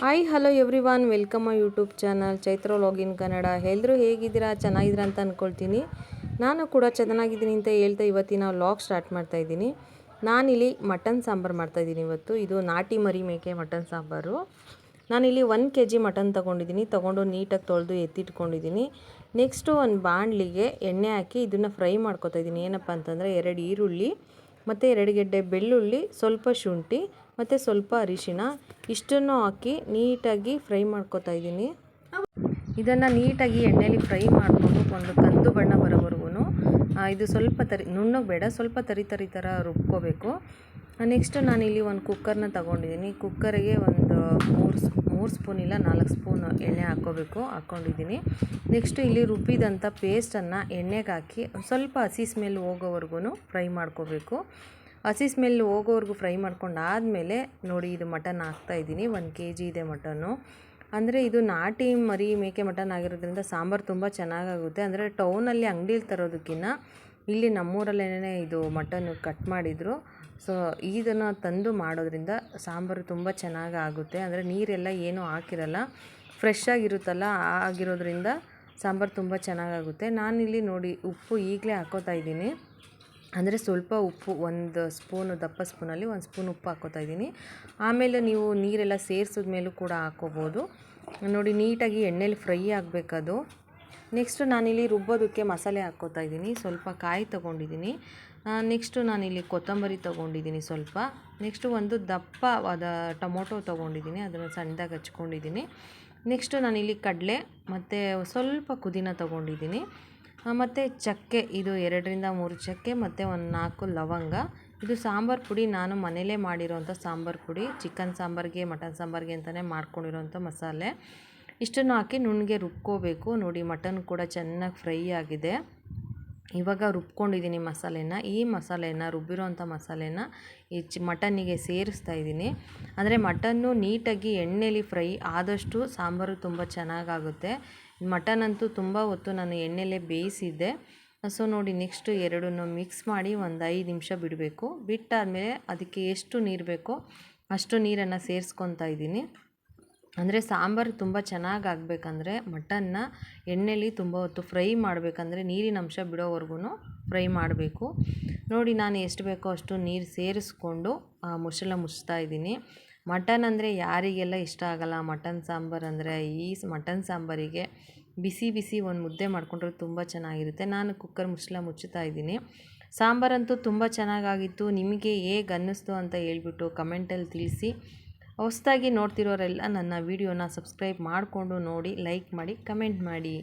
Hi hello everyone welcome my YouTube channel Chaitra login Kannada ಎಲ್ಲರೂ ಹೇಗಿದ್ದೀರಾ? ಚೆನ್ನಾಗಿದ್ದೀರಾ ಅಂತ ಅಂದ್ಕೊಳ್ತೀನಿ ನಾನು ಕೂಡ ಚೆನ್ನಾಗಿದ್ದೀನಿ ಅಂತ ಹೇಳ್ತಾ ಇವತ್ತಿನ ಲಾಗ್ ಸ್ಟಾರ್ಟ್ ಮಾಡ್ತಾ ಇದ್ದೀನಿ. ನಾನಿಲ್ಲಿ ಮಟನ್ ಸಾಂಬಾರು ಮಾಡ್ತಾಯಿದ್ದೀನಿ ಇವತ್ತು. ಇದು ನಾಟಿ ಮರಿ ಮೇಕೆ ಮಟನ್ ಸಾಂಬಾರು. ನಾನಿಲ್ಲಿ ಒನ್ ಕೆ ಜಿ ಮಟನ್ ತೊಗೊಂಡಿದ್ದೀನಿ. ತೊಗೊಂಡು ನೀಟಾಗಿ ತೊಳೆದು ಎತ್ತಿಟ್ಕೊಂಡಿದ್ದೀನಿ. ನೆಕ್ಸ್ಟು ಒಂದು ಬಾಣಲಿಗೆ ಎಣ್ಣೆ ಹಾಕಿ ಇದನ್ನು ಫ್ರೈ ಮಾಡ್ಕೊತಾ ಇದ್ದೀನಿ. ಏನಪ್ಪ ಅಂತಂದರೆ, ಎರಡು ಈರುಳ್ಳಿ ಮತ್ತು ಎರಡು ಗೆಡ್ಡೆ ಬೆಳ್ಳುಳ್ಳಿ, ಸ್ವಲ್ಪ ಶುಂಠಿ ಮತ್ತು ಸ್ವಲ್ಪ ಅರಿಶಿಣ, ಇಷ್ಟನ್ನು ಹಾಕಿ ನೀಟಾಗಿ ಫ್ರೈ ಮಾಡ್ಕೊತಾ ಇದ್ದೀನಿ. ಇದನ್ನು ನೀಟಾಗಿ ಎಣ್ಣೆಯಲ್ಲಿ ಫ್ರೈ ಮಾಡಿಕೊಂಡು ಒಂದು ಕಂದು ಬಣ್ಣ ಬರೋವರೆಗೂ ಇದು ಸ್ವಲ್ಪ ತರಿ, ನುಣ್ಣಗೆ ಬೇಡ, ಸ್ವಲ್ಪ ತರಿ ತರಿ ಥರ ರುಬ್ಕೋಬೇಕು. ನೆಕ್ಸ್ಟ್ ನಾನಿಲ್ಲಿ ಒಂದು ಕುಕ್ಕರ್ನ ತೊಗೊಂಡಿದ್ದೀನಿ. ಕುಕ್ಕರಿಗೆ ಒಂದು ಮೂರು ಮೂರು ಸ್ಪೂನ್ ಇಲ್ಲ, ನಾಲ್ಕು ಸ್ಪೂನ್ ಎಣ್ಣೆ ಹಾಕ್ಕೋಬೇಕು, ಹಾಕ್ಕೊಂಡಿದ್ದೀನಿ. ನೆಕ್ಸ್ಟು ಇಲ್ಲಿ ರುಬ್ಬಿದಂಥ ಪೇಸ್ಟನ್ನು ಎಣ್ಣೆಗೆ ಹಾಕಿ ಸ್ವಲ್ಪ ಹಸಿ ಸ್ಮೆಲ್ ಹೋಗೋವರೆಗೂ ಫ್ರೈ ಮಾಡ್ಕೋಬೇಕು. ಹಸಿ ಸ್ಮೆಲ್ ಹೋಗೋವರೆಗೂ ಫ್ರೈ ಮಾಡ್ಕೊಂಡು ಆದಮೇಲೆ ನೋಡಿ ಇದು ಮಟನ್ ಹಾಕ್ತಾಯಿದ್ದೀನಿ ಒಂದು ಕೆ ಜಿ ಇದೆ ಮಟನ್ನು. ಅಂದರೆ ಇದು ನಾಟಿ ಮರಿ ಮೇಕೆ ಮಟನ್ ಆಗಿರೋದ್ರಿಂದ ಸಾಂಬಾರು ತುಂಬ ಚೆನ್ನಾಗಾಗುತ್ತೆ. ಅಂದರೆ ಟೌನಲ್ಲಿ ಅಂಗಡೀಲಿ ತರೋದಕ್ಕಿಂತ ಇಲ್ಲಿ ನಮ್ಮೂರಲ್ಲೇ ಇದು ಮಟನ್ ಕಟ್ ಮಾಡಿದರು. ಸೊ ಇದನ್ನು ತಂದು ಮಾಡೋದ್ರಿಂದ ಸಾಂಬಾರು ತುಂಬ ಚೆನ್ನಾಗಿ ಆಗುತ್ತೆ ಅಂದರೆ ನೀರೆಲ್ಲ ಏನೂ ಹಾಕಿರಲ್ಲ. ಫ್ರೆಶ್ ಆಗಿರುತ್ತಲ್ಲ, ಆಗಿರೋದ್ರಿಂದ ಸಾಂಬಾರು ತುಂಬ ಚೆನ್ನಾಗಾಗುತ್ತೆ. ನಾನಿಲ್ಲಿ ನೋಡಿ ಉಪ್ಪು ಈಗಲೇ ಹಾಕೋತಾ ಇದ್ದೀನಿ. ಅಂದರೆ ಸ್ವಲ್ಪ ಉಪ್ಪು, ಒಂದು ಸ್ಪೂನು, ದಪ್ಪ ಸ್ಪೂನಲ್ಲಿ ಒಂದು ಸ್ಪೂನ್ ಉಪ್ಪು ಹಾಕೋತಾ ಇದ್ದೀನಿ. ಆಮೇಲೆ ನೀವು ನೀರೆಲ್ಲ ಸೇರಿಸಿದ ಮೇಲೂ ಕೂಡ ಹಾಕೋಬೋದು ನೋಡಿ, ನೀಟಾಗಿ ಎಣ್ಣೆಲಿ ಫ್ರೈ ಆಗಬೇಕದು. ನೆಕ್ಸ್ಟು ನಾನಿಲ್ಲಿ ರುಬ್ಬೋದಕ್ಕೆ ಮಸಾಲೆ ಹಾಕ್ಕೋತಾ ಇದ್ದೀನಿ. ಸ್ವಲ್ಪ ಕಾಯಿ ತೊಗೊಂಡಿದ್ದೀನಿ. ನೆಕ್ಸ್ಟು ನಾನಿಲ್ಲಿ ಕೊತ್ತಂಬರಿ ತೊಗೊಂಡಿದ್ದೀನಿ ಸ್ವಲ್ಪ. ನೆಕ್ಸ್ಟು ಒಂದು ದಪ್ಪವಾದ ಟೊಮೊಟೊ ತೊಗೊಂಡಿದ್ದೀನಿ. ಅದನ್ನು ಸಣ್ಣದಾಗಿ ಹಚ್ಕೊಂಡಿದ್ದೀನಿ. ನೆಕ್ಸ್ಟು ನಾನಿಲ್ಲಿ ಕಡಲೆ ಮತ್ತು ಸ್ವಲ್ಪ ಪುದೀನ ತೊಗೊಂಡಿದ್ದೀನಿ. ಮತ್ತು ಚಕ್ಕೆ. ಇದು ಎರಡರಿಂದ ಮೂರು ಚಕ್ಕೆ, ಮತ್ತು ಒಂದು ನಾಲ್ಕು ಲವಂಗ. ಇದು ಸಾಂಬಾರು ಪುಡಿ. ನಾನು ಮನೇಲೇ ಮಾಡಿರೋಂಥ ಸಾಂಬಾರು ಪುಡಿ. ಚಿಕನ್ ಸಾಂಬಾರಿಗೆ, ಮಟನ್ ಸಾಂಬಾರಿಗೆ ಅಂತಲೇ ಮಾಡ್ಕೊಂಡಿರೋಂಥ ಮಸಾಲೆ. ಇಷ್ಟನ್ನು ಹಾಕಿ ನುಣ್ಣಗೆ ರುಬ್ಕೋಬೇಕು. ನೋಡಿ, ಮಟನ್ ಕೂಡ ಚೆನ್ನಾಗಿ ಫ್ರೈ ಆಗಿದೆ. ಇವಾಗ ರುಬ್ಕೊಂಡಿದ್ದೀನಿ ಮಸಾಲೆನ. ಈ ಮಸಾಲೆನ, ರುಬ್ಬಿರೋಂಥ ಮಸಾಲೆನ ಈ ಚಿ ಮಟನ್ನಿಗೆ ಸೇರಿಸ್ತಾ ಇದ್ದೀನಿ. ಅಂದರೆ ಮಟನ್ನು ನೀಟಾಗಿ ಎಣ್ಣೆಲಿ ಫ್ರೈ ಆದಷ್ಟು ಸಾಂಬಾರು ತುಂಬ ಚೆನ್ನಾಗಾಗುತ್ತೆ. ಮಟನ್ ಅಂತೂ ತುಂಬ ಹೊತ್ತು ನಾನು ಎಣ್ಣೆಲೇ ಬೇಯಿಸಿದ್ದೆ. ಸೊ ನೋಡಿ ನೆಕ್ಸ್ಟು ಎರಡನ್ನು ಮಿಕ್ಸ್ ಮಾಡಿ ಒಂದು ಐದು ನಿಮಿಷ ಬಿಡಬೇಕು. ಬಿಟ್ಟಾದಮೇಲೆ ಅದಕ್ಕೆ ಎಷ್ಟು ನೀರು ಬೇಕೋ ಅಷ್ಟು ನೀರನ್ನು ಸೇರಿಸ್ಕೊತಾ ಇದ್ದೀನಿ. ಅಂದರೆ ಸಾಂಬಾರು ತುಂಬ ಚೆನ್ನಾಗಿ ಆಗಬೇಕಂದ್ರೆ ಮಟನ್ನ ಎಣ್ಣೆಲಿ ತುಂಬ ಹೊತ್ತು ಫ್ರೈ ಮಾಡಬೇಕಂದ್ರೆ ನೀರಿನ ಅಂಶ ಬಿಡೋವರೆಗೂ ಫ್ರೈ ಮಾಡಬೇಕು. ನೋಡಿ, ನಾನು ಎಷ್ಟು ಬೇಕೋ ಅಷ್ಟು ನೀರು ಸೇರಿಸ್ಕೊಂಡು ಮುಚ್ಚಳ ಮುಚ್ತಾ ಇದ್ದೀನಿ. ಮಟನ್ ಅಂದರೆ ಯಾರಿಗೆಲ್ಲ ಇಷ್ಟ ಆಗಲ್ಲ, ಮಟನ್ ಸಾಂಬಾರು ಅಂದರೆ ಈ ಮಟನ್ ಸಾಂಬಾರಿಗೆ ಬಿಸಿ ಬಿಸಿ ಒಂದು ಮುದ್ದೆ ಮಾಡಿಕೊಂಡ್ರೆ ತುಂಬ ಚೆನ್ನಾಗಿರುತ್ತೆ. ನಾನು ಕುಕ್ಕರ್ ಮುಚ್ಚಳ ಮುಚ್ಚುತ್ತಾ ಇದ್ದೀನಿ. ಸಾಂಬಾರಂತೂ ತುಂಬ ಚೆನ್ನಾಗಾಗಿತ್ತು. ನಿಮಗೆ ಹೇಗೆ ಅನ್ನಿಸ್ತು ಅಂತ ಹೇಳ್ಬಿಟ್ಟು ಕಮೆಂಟಲ್ಲಿ ತಿಳಿಸಿ. ಹೊಸ್ದಾಗಿ ನೋಡ್ತಿರೋರೆಲ್ಲ ನನ್ನ ವೀಡಿಯೋನ ಸಬ್ಸ್ಕ್ರೈಬ್ ಮಾಡಿಕೊಂಡು ನೋಡಿ ಲೈಕ್ ಮಾಡಿ ಕಮೆಂಟ್ ಮಾಡಿ.